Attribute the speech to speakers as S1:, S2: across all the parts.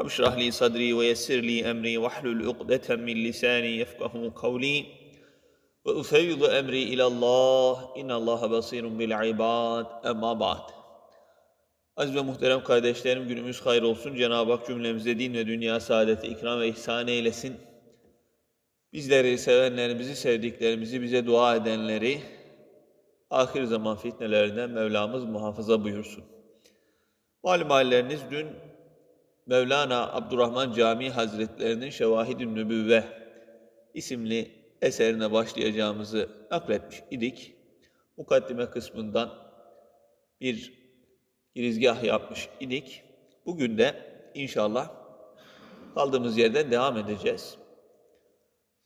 S1: Rabbi şrah li sadri ve yessir li emri ve hlul uqdeten min lisani yefkahu kavli ve ufevzu emri ilallah innallaha basirun bil ibad emma ba'd. Aziz ve muhterem kardeşlerim günümüz hayır olsun. Cenab-ı Hak cümlemize din ve dünya saadeti ikram ve ihsan eylesin. Bizleri, sevenlerimizi, sevdiklerimizi, bize dua edenleri ahir zaman fitnelerinden Mevlamız muhafaza buyursun. Malum halleriniz dün Mevlana Abdurrahman Camii Hazretlerinin Şevahid-i Nübüvve isimli eserine başlayacağımızı nakletmiş idik. Mukaddime kısmından bir girizgah yapmış idik. Bugün de inşallah kaldığımız yerden devam edeceğiz.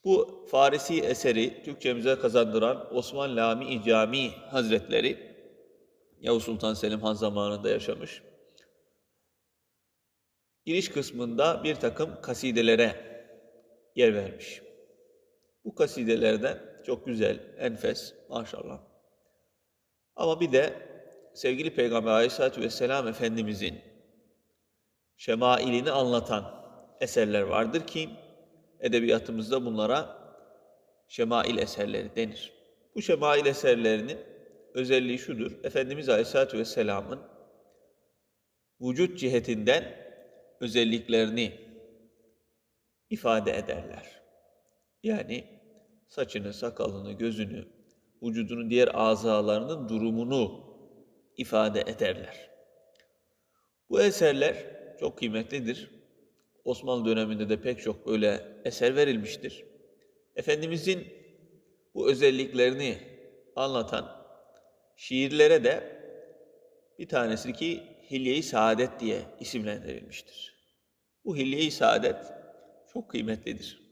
S1: Bu Farisi eseri Türkçemize kazandıran Osman Lami Camii Hazretleri Yavuz Sultan Selim Han zamanında yaşamış. Giriş kısmında bir takım kasidelere yer vermiş. Bu kasidelerden çok güzel, enfes maşallah. Ama bir de sevgili Peygamber Aleyhisselatü Vesselam Efendimizin şemailini anlatan eserler vardır ki edebiyatımızda bunlara şemail eserleri denir. Bu şemail eserlerinin özelliği şudur. Efendimiz Aleyhisselatü Vesselam'ın vücut cihetinden özelliklerini ifade ederler. Yani saçını, sakalını, gözünü, vücudunun diğer azalarının durumunu ifade ederler. Bu eserler çok kıymetlidir. Osmanlı döneminde de pek çok böyle eser verilmiştir. Efendimizin bu özelliklerini anlatan şiirlere de bir tanesi ki Hilye-i Saadet diye isimlendirilmiştir. Bu Hilye-i Saadet çok kıymetlidir.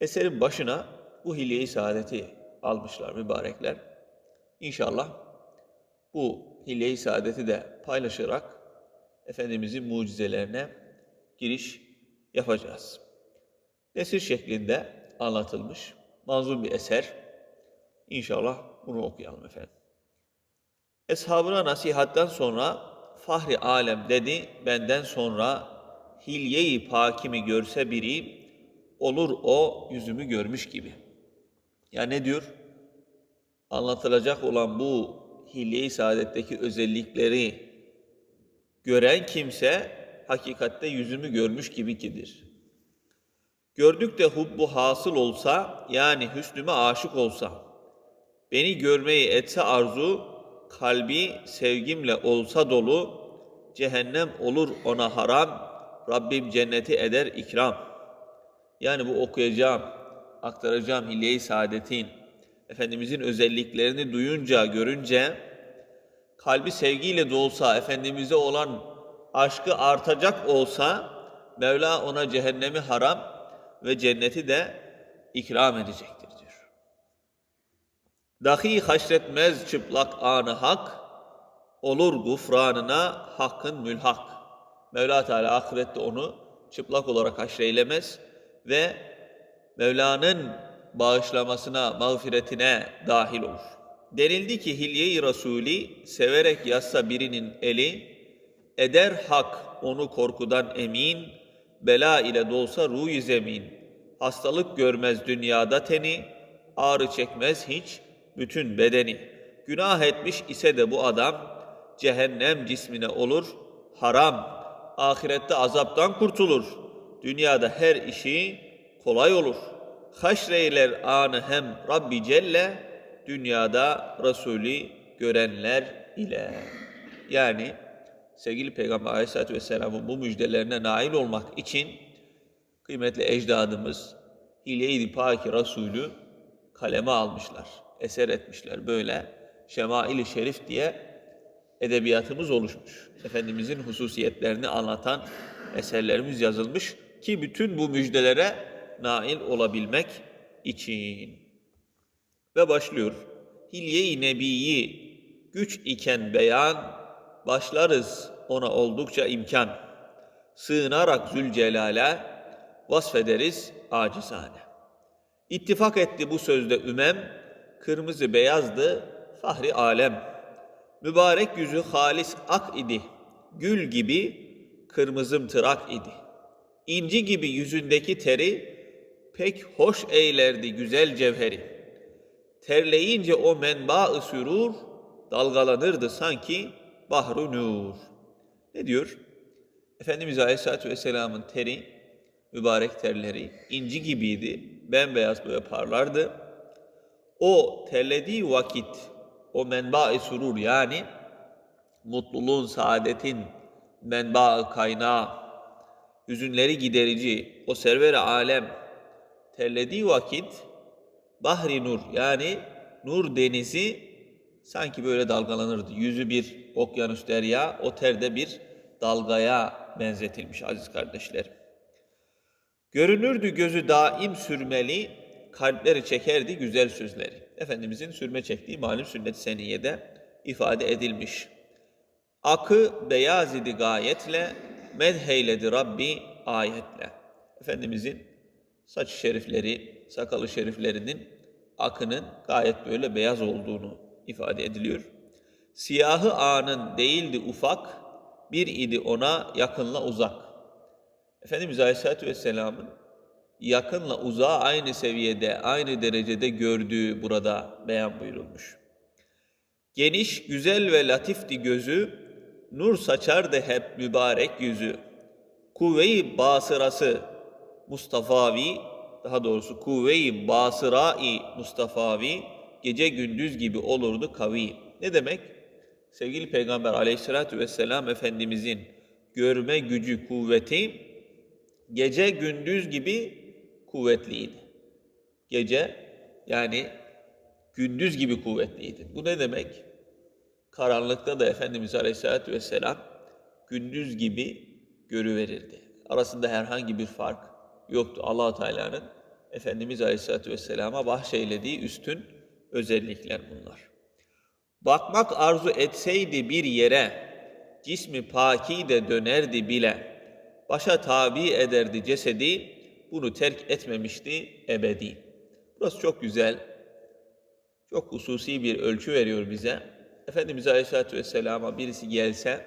S1: Eserin başına bu Hilye-i Saadet'i almışlar mübarekler. İnşallah bu Hilye-i Saadet'i de paylaşarak Efendimizin mucizelerine giriş yapacağız. Nesir şeklinde anlatılmış manzum bir eser. İnşallah bunu okuyalım efendim. Eshabına nasihattan sonra fahri alem dedi benden sonra hilyeyi pakimi görse biri olur o yüzümü görmüş gibi. Ya ne diyor? Anlatılacak olan bu hilye-i saadetteki özellikleri gören kimse hakikatte yüzümü görmüş gibi. Gördük de hubbu hasıl olsa yani hüsnüme aşık olsa beni görmeyi etse arzu kalbi sevgimle olsa dolu, cehennem olur ona haram, Rabbim cenneti eder ikram. Yani bu okuyacağım, aktaracağım hilye-i saadetin, Efendimizin özelliklerini duyunca, görünce, kalbi sevgiyle dolsa, Efendimiz'e olan aşkı artacak olsa, Mevla ona cehennemi haram ve cenneti de ikram edecektir. Dahi haşretmez çıplak anı hak, olur gufranına hakkın mülhak. Mevla Teala ahirette onu çıplak olarak haşreylemez ve Mevla'nın bağışlamasına, mağfiretine dahil olur. Denildi ki Hilye-i Rasuli severek yazsa birinin eli, eder hak onu korkudan emin, bela ile dolsa ruh zemin. Hastalık görmez dünyada teni, ağrı çekmez hiç bütün bedeni. Günah etmiş ise de bu adam, cehennem cismine olur, haram. Ahirette azaptan kurtulur. Dünyada her işi kolay olur. Haşreyler anı hem Rabbi Celle, dünyada Resulü görenler ile. Yani sevgili Peygamber Aleyhisselatü Vesselam'ın bu müjdelerine nail olmak için kıymetli ecdadımız Hilye-i Paki Resulü kaleme almışlar, eser etmişler böyle. Şemail-i Şerif diye edebiyatımız oluşmuş. Efendimizin hususiyetlerini anlatan eserlerimiz yazılmış ki bütün bu müjdelere nail olabilmek için. Ve başlıyor. Hilye-i Nebi'yi güç iken beyan, başlarız ona oldukça imkan. Sığınarak Zülcelal'e vasfederiz acizane. İttifak etti bu sözde ümem, kırmızı beyazdı fahri alem. Mübarek yüzü halis ak idi, gül gibi kırmızım tırak idi. İnci gibi yüzündeki teri, pek hoş eylerdi güzel cevheri. Terleyince o menba-ı dalgalanırdı sanki bahru nur. Ne diyor? Efendimiz Aleyhisselatü Vesselam'ın teri, mübarek terleri inci gibiydi, bembeyaz böyle parlardı. O terlediği vakit, o menba-ı surur yani mutluluğun, saadetin menba kaynağı, hüzünleri giderici, o server-i alem terlediği vakit bahri nur yani nur denizi sanki böyle dalgalanırdı. Yüzü bir okyanus derya, o terde bir dalgaya benzetilmiş aziz kardeşlerim. Görünürdü gözü daim sürmeli, kalpleri çekerdi güzel sözleri. Efendimizin sürme çektiği malum sünnet seniyede ifade edilmiş. Akı beyaz idi gayetle, medheyledi Rabbi ayetle. Efendimizin saç şerifleri, sakalı şeriflerinin akının gayet böyle beyaz olduğunu ifade ediliyor. Siyahı anın değildi ufak, bir idi ona yakınla uzak. Efendimiz Aleyhisselatü Vesselam'ın yakınla uzağı aynı seviyede, aynı derecede gördüğü burada beyan buyurulmuş. Geniş, güzel ve latifti gözü, nur saçardı hep mübarek yüzü. Kuvve-i basırası Mustafavi, daha doğrusu kuvve-i basırai Mustafavi, gece gündüz gibi olurdu kavi. Ne demek? Sevgili Peygamber aleyhissalatü vesselam Efendimizin görme gücü, kuvveti gece gündüz gibi kuvvetliydi. Gece yani gündüz gibi kuvvetliydi. Bu ne demek? Karanlıkta da Efendimiz Aleyhisselatü Vesselam gündüz gibi görüverirdi. Arasında herhangi bir fark yoktu. allah Teala'nın Efendimiz Aleyhisselatü Vesselam'a bahşeylediği üstün özellikler bunlar. Bakmak arzu etseydi bir yere, cismi paki de dönerdi bile. Başa tabi ederdi cesedi, bunu terk etmemişti ebedi. Burası çok güzel, çok hususi bir ölçü veriyor bize. Efendimiz Aleyhisselatü Vesselam'a birisi gelse,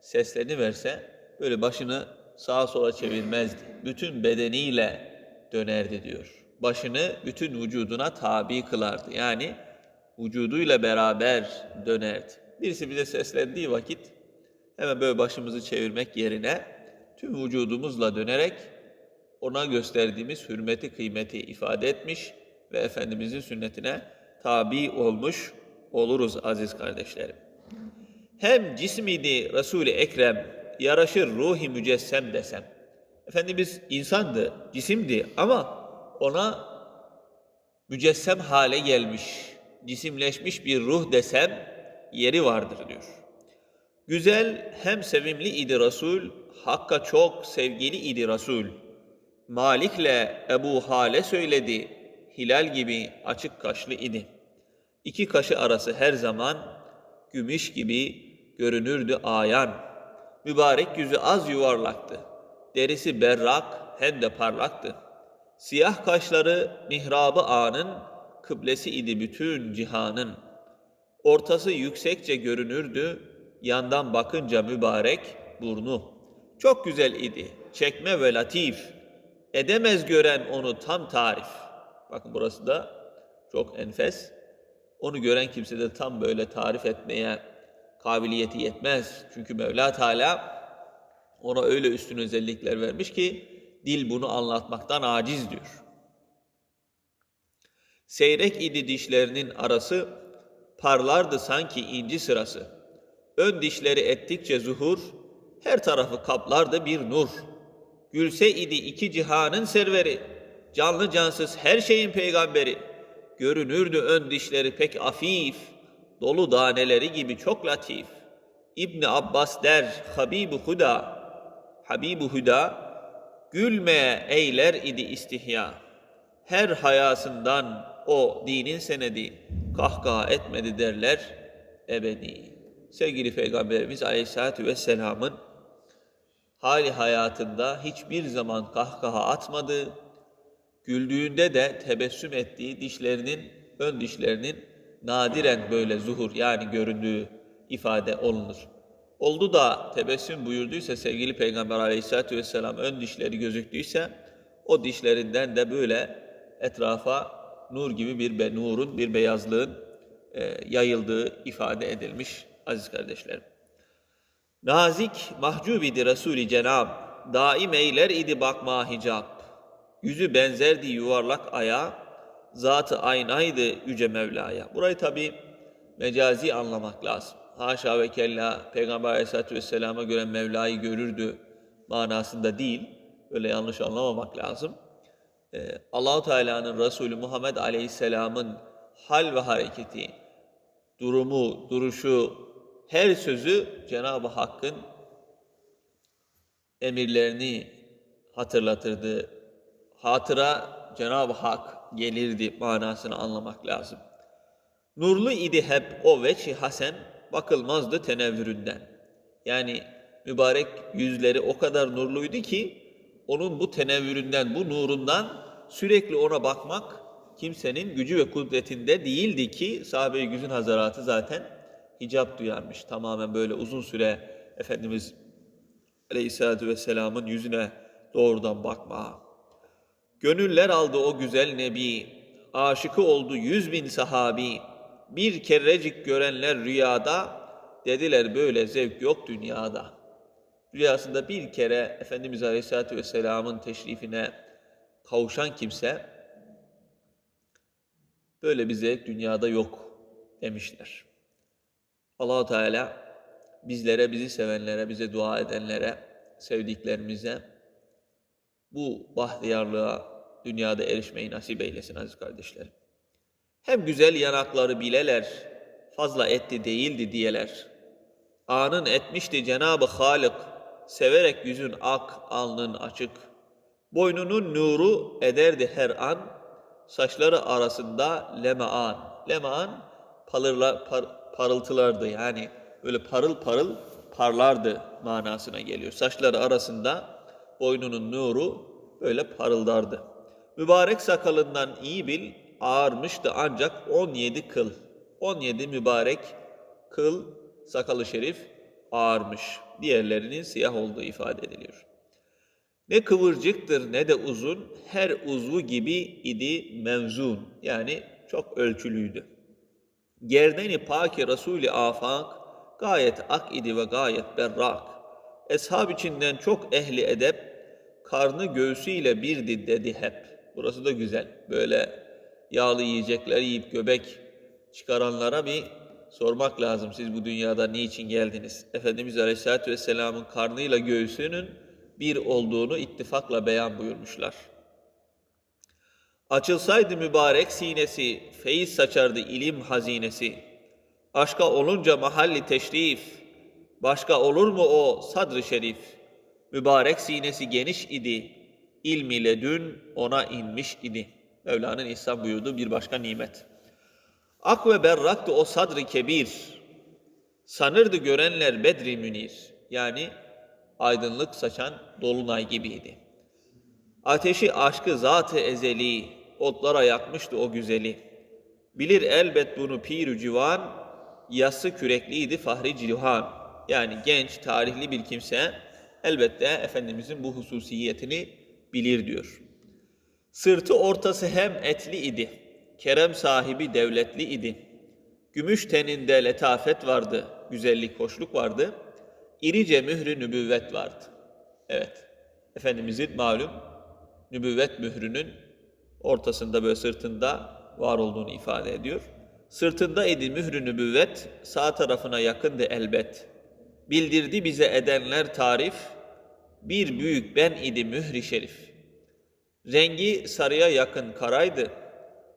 S1: sesleni verse, böyle başını sağa sola çevirmezdi. Bütün bedeniyle dönerdi diyor. Başını bütün vücuduna tabi kılardı. Yani vücuduyla beraber dönerdi. Birisi bize seslendiği vakit hemen böyle başımızı çevirmek yerine tüm vücudumuzla dönerek ona gösterdiğimiz hürmeti, kıymeti ifade etmiş ve Efendimizin sünnetine tabi olmuş oluruz aziz kardeşlerim. Hem cismidi Resul-i Ekrem yaraşır ruhi mücessem desem. Efendimiz insandı, cisimdi ama ona mücessem hale gelmiş, cisimleşmiş bir ruh desem yeri vardır diyor. Güzel hem sevimli idi Resul, Hakka çok sevgili idi Resul. Malik'le Ebu Hale söyledi, hilal gibi açık kaşlı idi. İki kaşı arası her zaman gümüş gibi görünürdü ayan. Mübarek yüzü az yuvarlaktı. Derisi berrak hem de parlaktı. Siyah kaşları mihrabı anın, kıblesi idi bütün cihanın. Ortası yüksekçe görünürdü, yandan bakınca mübarek burnu. Çok güzel idi, çekme ve latif. Edemez gören onu tam tarif. Bakın burası da çok enfes. Onu gören kimse de tam böyle tarif etmeye kabiliyeti yetmez. Çünkü Mevla Teala ona öyle üstün özellikler vermiş ki dil bunu anlatmaktan aciz diyor. Seyrek idi dişlerinin arası, parlardı sanki inci sırası. Ön dişleri ettikçe zuhur, her tarafı kaplardı bir nur. Gülse idi iki cihanın serveri, canlı cansız her şeyin peygamberi. Görünürdü ön dişleri pek afif, dolu daneleri gibi çok latif. İbni Abbas der, Habibu Huda, Habibu Huda, gülmeye eyler idi istihya. Her hayasından o dinin senedi kahkaha etmedi derler ebedi. Sevgili Peygamberimiz Aleyhisselatü Vesselam'ın hali hayatında hiçbir zaman kahkaha atmadı. Güldüğünde de tebessüm ettiği dişlerinin, ön dişlerinin nadiren böyle zuhur yani göründüğü ifade olunur. Oldu da tebessüm buyurduysa sevgili Peygamber aleyhissalatü vesselam ön dişleri gözüktüyse o dişlerinden de böyle etrafa nur gibi bir be, nurun, bir beyazlığın e, yayıldığı ifade edilmiş aziz kardeşlerim. Nazik mahcub idi Resul-i Cenab, daim eyler idi bakma hicap. Yüzü benzerdi yuvarlak aya, zatı aynaydı yüce Mevla'ya. Burayı tabi mecazi anlamak lazım. Haşa ve kella Peygamber Aleyhisselatü Vesselam'a göre Mevla'yı görürdü manasında değil. Öyle yanlış anlamamak lazım. Ee, Allahu Teala'nın Resulü Muhammed Aleyhisselam'ın hal ve hareketi, durumu, duruşu, her sözü Cenab-ı Hakk'ın emirlerini hatırlatırdı. Hatıra Cenab-ı Hak gelirdi manasını anlamak lazım. Nurlu idi hep o veçi hasen, bakılmazdı tenevvüründen. Yani mübarek yüzleri o kadar nurluydu ki, onun bu tenevvüründen, bu nurundan sürekli ona bakmak kimsenin gücü ve kudretinde değildi ki sahabe-i güzün hazaratı zaten hicap duyarmış. Tamamen böyle uzun süre Efendimiz Aleyhisselatü Vesselam'ın yüzüne doğrudan bakma. Gönüller aldı o güzel nebi, aşıkı oldu yüz bin sahabi. Bir kerecik görenler rüyada, dediler böyle zevk yok dünyada. Rüyasında bir kere Efendimiz Aleyhisselatü Vesselam'ın teşrifine kavuşan kimse, böyle bir zevk dünyada yok demişler. Allah Teala bizlere, bizi sevenlere, bize dua edenlere, sevdiklerimize bu bahtiyarlığa dünyada erişmeyi nasip eylesin aziz kardeşlerim. Hem güzel yanakları bileler, fazla etti değildi diyeler. Anın etmişti Cenab-ı Halik, severek yüzün ak, alnın açık. Boynunun nuru ederdi her an, saçları arasında lemaan. Lemaan parırla, par, parıltılardı yani böyle parıl parıl parlardı manasına geliyor. Saçları arasında boynunun nuru böyle parıldardı. Mübarek sakalından iyi bil, ağarmıştı ancak 17 kıl. 17 mübarek kıl, sakalı şerif ağarmış. Diğerlerinin siyah olduğu ifade ediliyor. Ne kıvırcıktır ne de uzun, her uzvu gibi idi mevzun. Yani çok ölçülüydü. Gerdeni paki Resulü afak, gayet ak idi ve gayet berrak. Eshab içinden çok ehli edep, karnı göğsüyle birdi dedi hep. Burası da güzel. Böyle yağlı yiyecekler yiyip göbek çıkaranlara bir sormak lazım. Siz bu dünyada niçin geldiniz? Efendimiz Aleyhisselatü Vesselam'ın karnıyla göğsünün bir olduğunu ittifakla beyan buyurmuşlar. Açılsaydı mübarek sinesi, feyiz saçardı ilim hazinesi. Aşka olunca mahalli teşrif, başka olur mu o sadr-ı şerif? Mübarek sinesi geniş idi, ilm ile dün ona inmiş idi. Mevla'nın ihsan buyurduğu bir başka nimet. Ak ve berraktı o sadr-ı kebir. Sanırdı görenler bedri münir. Yani aydınlık saçan dolunay gibiydi. Ateşi aşkı zatı ezeli, otlara yakmıştı o güzeli. Bilir elbet bunu pir civan, yası kürekliydi fahri cihan. Yani genç, tarihli bir kimse elbette Efendimizin bu hususiyetini bilir diyor. Sırtı ortası hem etli idi, kerem sahibi devletli idi. Gümüş teninde letafet vardı, güzellik, hoşluk vardı. İrice mührü nübüvvet vardı. Evet, Efendimizin malum nübüvvet mührünün ortasında böyle sırtında var olduğunu ifade ediyor. Sırtında idi mührü nübüvvet, sağ tarafına yakındı elbet. Bildirdi bize edenler tarif, bir büyük ben idi mühri şerif. Rengi sarıya yakın karaydı,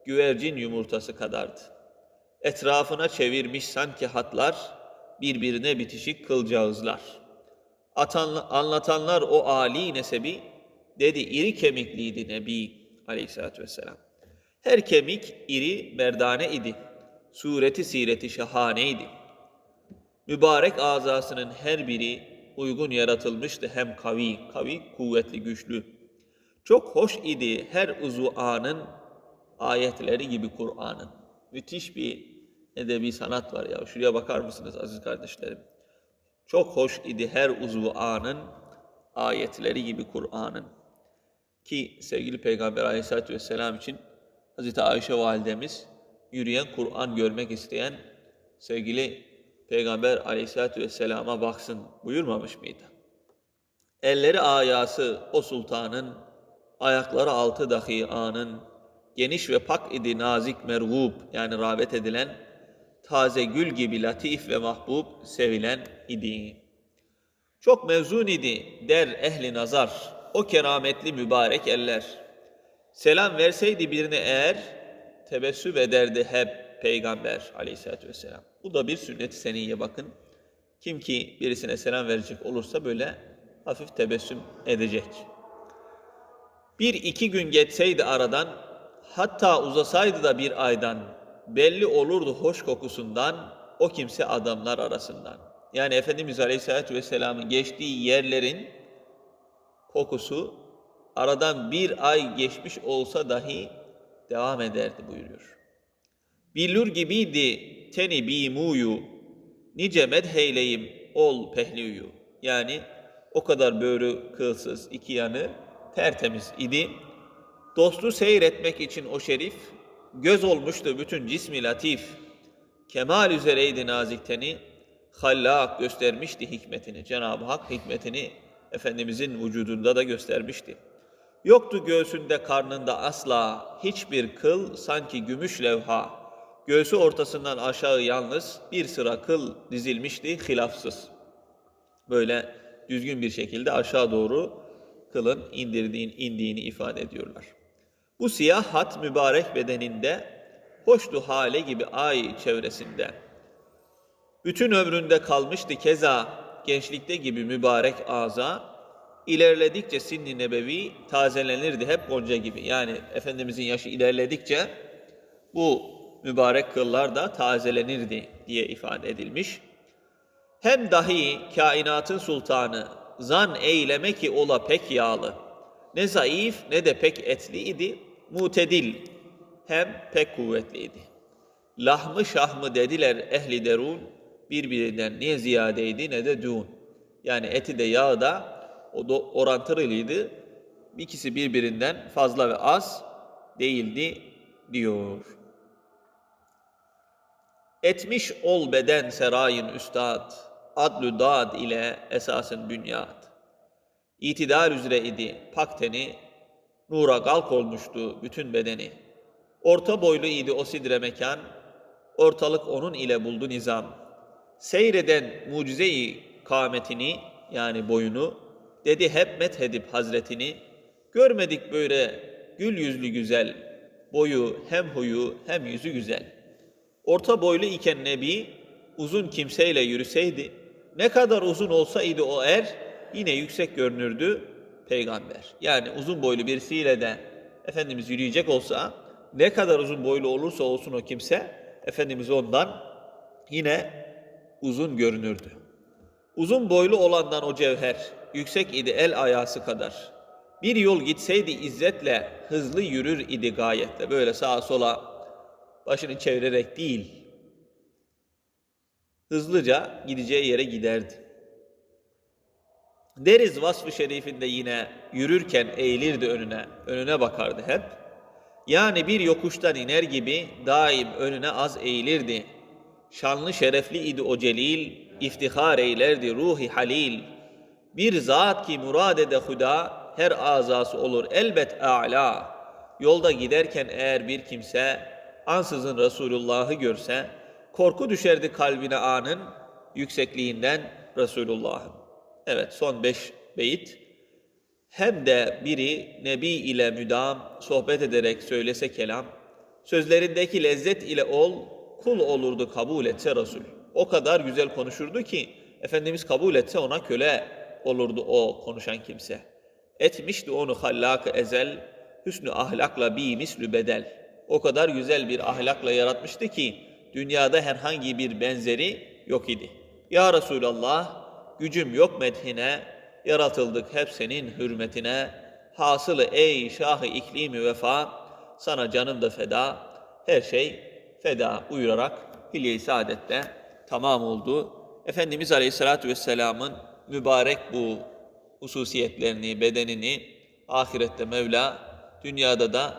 S1: güvercin yumurtası kadardı. Etrafına çevirmiş sanki hatlar, birbirine bitişik kılcağızlar. Atan, anlatanlar o âli nesebi, Dedi iri kemikliydi Nebi aleyhissalatü vesselam. Her kemik iri merdane idi. Sureti sireti şahaneydi. Mübarek azasının her biri uygun yaratılmıştı hem kavi, kavi kuvvetli güçlü. Çok hoş idi her uzuanın ayetleri gibi Kur'an'ın. Müthiş bir edebi sanat var ya. Şuraya bakar mısınız aziz kardeşlerim? Çok hoş idi her uzuanın ayetleri gibi Kur'an'ın. Ki sevgili Peygamber aleyhissalatü vesselam için Hazreti Ayşe validemiz yürüyen Kur'an görmek isteyen sevgili Peygamber aleyhissalatü vesselama baksın buyurmamış mıydı? Elleri ayası o sultanın, ayakları altı dahi anın, geniş ve pak idi nazik mergub yani rağbet edilen, taze gül gibi latif ve mahbub sevilen idi. Çok mevzun idi der ehli nazar, o kerametli mübarek eller. Selam verseydi birine eğer, tebessüm ederdi hep Peygamber aleyhissalatü vesselam. Bu da bir sünnet-i seniyye bakın. Kim ki birisine selam verecek olursa böyle hafif tebessüm edecek. Bir iki gün geçseydi aradan, hatta uzasaydı da bir aydan, belli olurdu hoş kokusundan, o kimse adamlar arasından. Yani Efendimiz Aleyhisselatü Vesselam'ın geçtiği yerlerin kokusu aradan bir ay geçmiş olsa dahi devam ederdi buyuruyor. Billur gibiydi teni bimuyu, nice medheyleyim ol pehliyu. Yani o kadar böğrü kılsız iki yanı tertemiz idi. Dostu seyretmek için o şerif, göz olmuştu bütün cismi latif. Kemal üzereydi nazik teni, hallak göstermişti hikmetini. Cenab-ı Hak hikmetini Efendimizin vücudunda da göstermişti. Yoktu göğsünde karnında asla hiçbir kıl sanki gümüş levha. Göğsü ortasından aşağı yalnız bir sıra kıl dizilmişti hilafsız. Böyle düzgün bir şekilde aşağı doğru kılın indirdiğin, indiğini ifade ediyorlar. Bu siyah hat mübarek bedeninde hoştu hale gibi ay çevresinde. Bütün ömründe kalmıştı keza gençlikte gibi mübarek ağza, ilerledikçe sinni nebevi tazelenirdi hep gonca gibi. Yani Efendimizin yaşı ilerledikçe bu mübarek kıllar da tazelenirdi diye ifade edilmiş. Hem dahi kainatın sultanı zan eyleme ki ola pek yağlı. Ne zayıf ne de pek etli idi, mutedil hem pek kuvvetliydi. Lahmı şahmı dediler ehli derun, birbirinden ne ziyadeydi ne de dün. Yani eti de yağı da o da orantılıydı. İkisi birbirinden fazla ve az değildi diyor. Etmiş ol beden serayın üstad, adlü dad ile esasın bünyat. İtidal üzere idi pak teni, nura galk olmuştu bütün bedeni. Orta boylu idi o sidre mekan, ortalık onun ile buldu nizam. Seyreden mucizeyi kâmetini yani boyunu, dedi hep methedip hazretini, görmedik böyle gül yüzlü güzel, boyu hem huyu hem yüzü güzel. Orta boylu iken Nebi, uzun kimseyle yürüseydi, ne kadar uzun olsaydı o er, yine yüksek görünürdü peygamber. Yani uzun boylu birisiyle de Efendimiz yürüyecek olsa, ne kadar uzun boylu olursa olsun o kimse, Efendimiz ondan yine uzun görünürdü. Uzun boylu olandan o cevher, yüksek idi el ayası kadar. Bir yol gitseydi izzetle, hızlı yürür idi gayetle. Böyle sağa sola başını çevirerek değil, hızlıca gideceği yere giderdi. Deriz vasfı şerifinde yine yürürken eğilirdi önüne, önüne bakardı hep. Yani bir yokuştan iner gibi daim önüne az eğilirdi. Şanlı şerefli idi o celil, iftihar eylerdi ruhi halil. Bir zat ki murad ede huda, her azası olur elbet a'la. Yolda giderken eğer bir kimse ansızın Resulullah'ı görse, korku düşerdi kalbine anın yüksekliğinden Resulullah'ın. Evet son beş beyit. Hem de biri Nebi ile müdam sohbet ederek söylese kelam, sözlerindeki lezzet ile ol, kul olurdu kabul etse Resul. O kadar güzel konuşurdu ki, Efendimiz kabul etse ona köle olurdu o konuşan kimse. Etmişti onu hallak ezel, hüsnü ahlakla bi mislü bedel. O kadar güzel bir ahlakla yaratmıştı ki dünyada herhangi bir benzeri yok idi. Ya Resulallah, gücüm yok medhine, yaratıldık hep senin hürmetine. Hasılı ey şahı iklimi vefa, sana canım da feda, her şey feda buyurarak Hilye-i Saadet'te tamam oldu. Efendimiz Aleyhisselatü Vesselam'ın mübarek bu hususiyetlerini, bedenini ahirette Mevla, dünyada da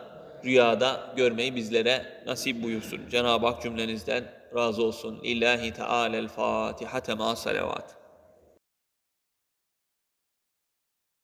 S1: rüyada görmeyi bizlere nasip buyursun. Cenab-ı Hak cümlenizden razı olsun. İllahi Teala'l Fatiha tema salavat.